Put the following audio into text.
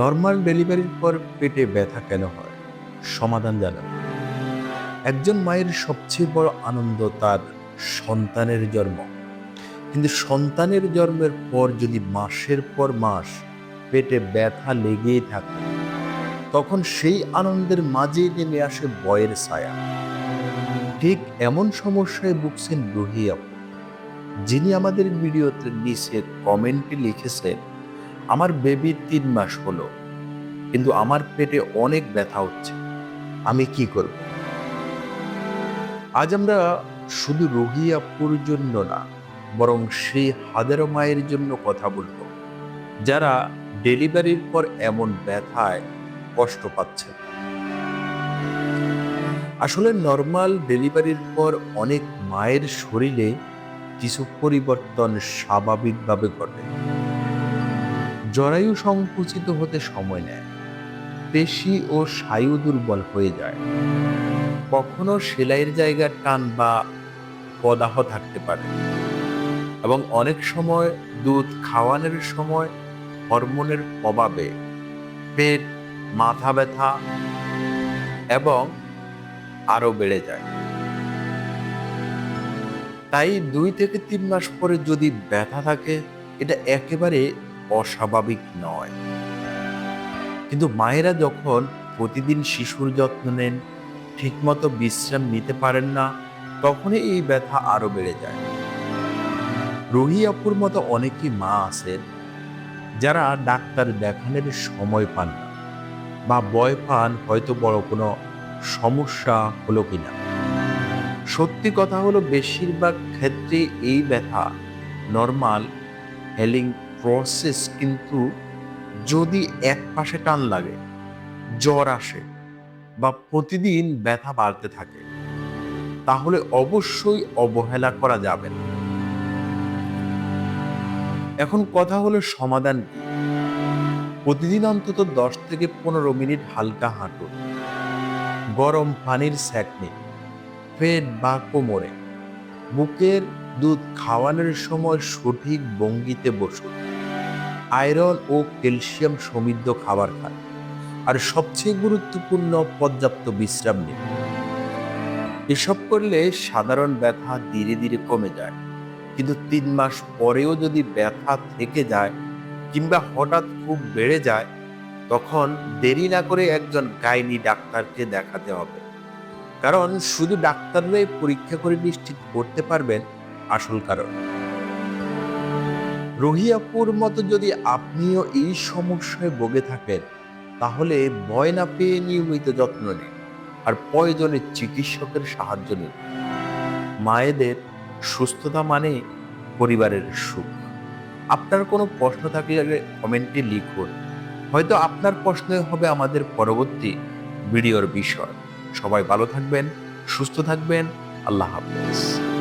Normal ডেলিভারির পর পেটে ব্যথা কেন হয়? সমাধান জানান। একজন মায়ের সবচেয়ে বড় আনন্দ তার সন্তানের জন্ম। কিন্তু সন্তানের জন্মের পর যদি মাসের পর মাস পেটে ব্যথা লেগেই থাকে, তখন সেই আনন্দের মাঝেই নেমে আসে বয়ের ছায়া। ঠিক এমন সমস্যায় ভুগছেন রুহি আপু, যিনি আমাদের ভিডিওতে নিচে কমেন্টে লিখেছেন আমার বেবি তিন মাস হলো, কিন্তু আমার পেটে অনেক ব্যথা হচ্ছে। আমি কি করব? আজ আমরা শুধু রোগী আপুর জন্য না, বরং সেই হাজারো মায়ের জন্য কথা বলব, যারা ডেলিভারির পর এমন ব্যথায় কষ্ট পাচ্ছে। আসলে নর্মাল ডেলিভারির পর অনেক মায়ের শরীরে কিছু পরিবর্তন স্বাভাবিকভাবে ঘটে। জরায়ু সংকুচিত হতে সময় নেয়। পেশি ও স্নায়ু দুর্বল হয়ে যায়। কখনো সেলাইয়ের জায়গার টান বা পদাহ থাকতে পারে এবং অনেক সময় দুধ খাওয়ানোর সময় হরমোনের অভাবে পেট, মাথা ব্যথা এবং আরও বেড়ে যায়। তাই দুই থেকে তিন মাস পরে যদি ব্যথা থাকে, এটা একেবারে অস্বাভাবিক নয়। কিন্তু মায়েরা যখন প্রতিদিন শিশুর যত্ন নেন, ঠিকমতো বিশ্রাম নিতে পারেন না, তখনই এই ব্যথা আরও বেড়ে যায়। রোহি আপুর মতো অনেকই মা আছেন, যারা ডাক্তার দেখানোর সময় পান না বা ভয় পান হয়তো বড় কোনো সমস্যা হলো কিনা। সত্যি কথা হলো, বেশিরভাগ ক্ষেত্রে এই ব্যথা নর্মাল হেলিং প্রসেস কিন্তু যদি এক পাশে টান লাগে, জ্বর আসে বা প্রতিদিন ব্যথা বাড়তে থাকে, তাহলে অবশ্যই অবহেলা করা যাবে না। এখন কথা হলো সমাধান কি? প্রতিদিন অন্তত দশ থেকে পনেরো মিনিট হালকা হাঁটুন। গরম পানির স্যাক নিন পেট বা কোমরে, বুকের দুধ খাওয়ানোর সময় সঠিক ভঙ্গিতে বসুন। আয়রন ও ক্যালসিয়াম সমৃদ্ধ খাবার খান। আর সবচেয়ে গুরুত্বপূর্ণ পর্যাপ্ত বিশ্রাম নিন। এসব করলে সাধারণ ব্যথা ধীরে ধীরে কমে যায়। কিন্তু তিন মাস পরেও যদি ব্যথা থেকে যায় কিংবা হঠাৎ খুব বেড়ে যায়, তখন দেরি না করে একজন গাইনি ডাক্তারকে দেখাতে হবে। কারণ শুধু ডাক্তাররাই পরীক্ষা করে নিশ্চিত করতে পারবেন আসল কারণ। রোহিয়াপুর মতো যদি আপনিও এই সমস্যায় ভোগে থাকেন, তাহলে ভয় না পেয়ে নিয়মিত যত্ন নিন আর প্রয়োজনে চিকিৎসকের সাহায্য নিন। মায়েদের সুস্থতা মানে পরিবারের সুখ। আপনার কোনো প্রশ্ন থাকলে কমেন্টে লিখুন। হয়তো আপনার প্রশ্নই হবে আমাদের পরবর্তী ভিডিওর বিষয়। সবাই ভালো থাকবেন, সুস্থ থাকবেন, আল্লাহ হাফেজ।